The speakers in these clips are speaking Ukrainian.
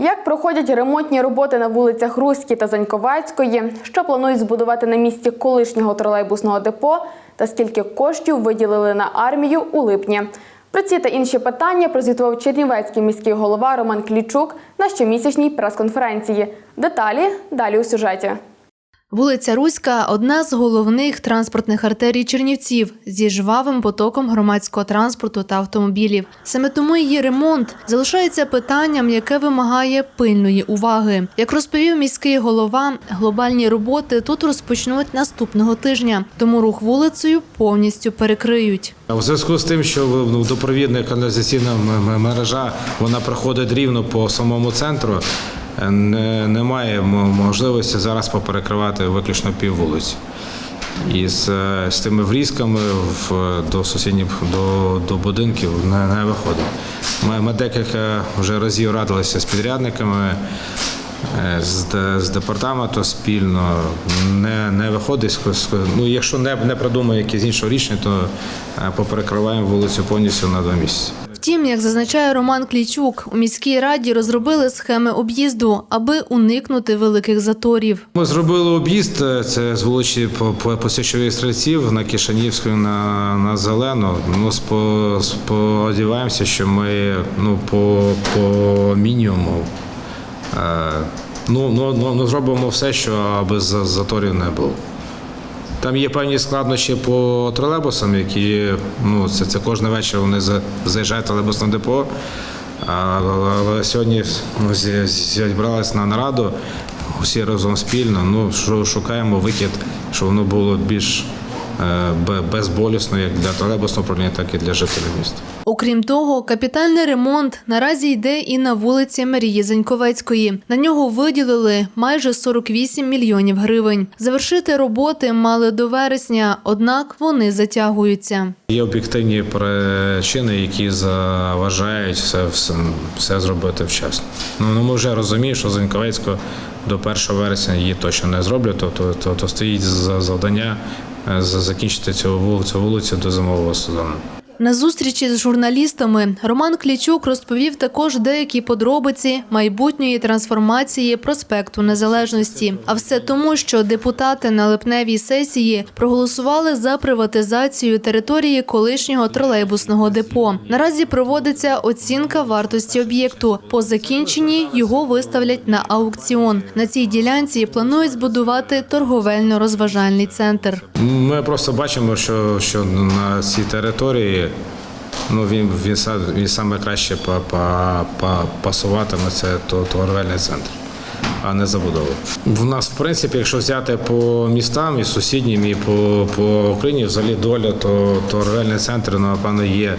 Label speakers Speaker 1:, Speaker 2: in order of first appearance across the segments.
Speaker 1: Як проходять ремонтні роботи на вулицях Руській та Заньковецької, що планують збудувати на місці колишнього тролейбусного депо, та скільки коштів виділили на армію у липні? Про ці та інші питання прозвітував Чернівецький міський голова Роман Клічук на щомісячній прес-конференції. Деталі далі у сюжеті.
Speaker 2: Вулиця Руська одна з головних транспортних артерій Чернівців зі жвавим потоком громадського транспорту та автомобілів. Саме тому її ремонт залишається питанням, яке вимагає пильної уваги. Як розповів міський голова, глобальні роботи тут розпочнуть наступного тижня, тому рух вулицею повністю перекриють.
Speaker 3: У зв'язку з тим, що допровідна каналізаційна мережа вона проходить рівно по самому центру, немає можливості зараз поперекривати виключно пів вулиці. І з, е, з тими врізками в, до сусідніх до, до будинків не, не виходить. Ми, ми декілька вже разів радилися з підрядниками. е, З, з департаменту спільно не, не виходить. Ну, якщо не, не придумає якесь інше рішення, то е, поперекриваємо вулицю повністю на два місяці.
Speaker 2: Втім, як зазначає Роман Клічук, у міській раді розробили схеми об'їзду, аби уникнути великих заторів.
Speaker 3: Ми зробили об'їзд, е, це з вулиці по, по, по стрільців на Кишанівську на, на Зелену. Ну, сподіваємося, що ми ну, по, по мінімуму е, ну, ну, ну, ну, зробимо все, що аби за- заторів не було. Там є певні складнощі по тролейбусам, які ну, це, це кожен вечір вони заїжджають тролейбусне депо. Але сьогодні ну, зі- зібрались на нараду усі разом спільно. Ну, шукаємо вихід, щоб воно було більш безболісно як для тролейбусного управління, так і для жителів міста.
Speaker 2: Окрім того, капітальний ремонт наразі йде і на вулиці Марії Заньковецької. На нього виділили майже 48 мільйонів гривень. Завершити роботи мали до вересня, однак вони затягуються.
Speaker 3: Є об'єктивні причини, які заважають все, все, все зробити вчасно. Ну, ну ми вже розуміємо, що Заньковецько до 1 вересня її точно не зроблять, то, то, то, то стоїть за завдання е, за- закінчити цю вулицю, вулицю до зимового сезону.
Speaker 2: На зустрічі з журналістами Роман Клічук розповів також деякі подробиці майбутньої трансформації проспекту Незалежності. А все тому, що депутати на липневій сесії проголосували за приватизацію території колишнього тролейбусного депо. Наразі проводиться оцінка вартості об'єкту. По закінченні його виставлять на аукціон. На цій ділянці планують збудувати торговельно-розважальний центр.
Speaker 3: Ми просто бачимо, що, що на цій території ну, він, він, са- він саме краще па- па- па- пасуватиме це то- центр. А не забудова. В нас, в принципі, якщо взяти по містам і сусіднім, і по, по Україні, взагалі доля, то торговельний центр, напевно, є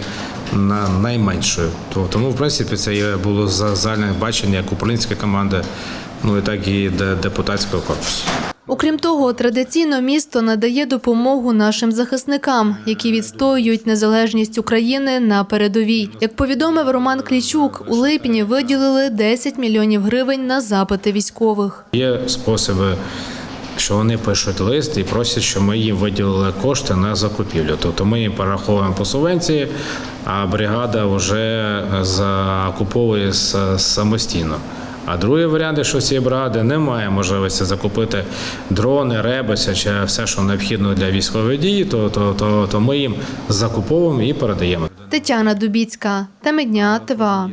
Speaker 3: на найменшою. Тому, в принципі, це є було за- загальне бачення як управлінської команди, ну і так і депутатського корпусу.
Speaker 2: Окрім того, традиційно місто надає допомогу нашим захисникам, які відстоюють незалежність України на передовій. Як повідомив Роман Клічук, у липні виділили 10 мільйонів гривень на запити військових.
Speaker 3: Є способи, що вони пишуть лист і просять, щоб ми їм виділили кошти на закупівлю. Тобто ми їм перераховуємо по субвенції, а бригада вже закуповує самостійно. А другий варіант, якщо цієї бригади немає можливості закупити дрони, ребеся чи все, що необхідно для військової дії, то, то, то, то ми їм закуповуємо і передаємо.
Speaker 2: Тетяна Дубіцька, теми дня ТВА.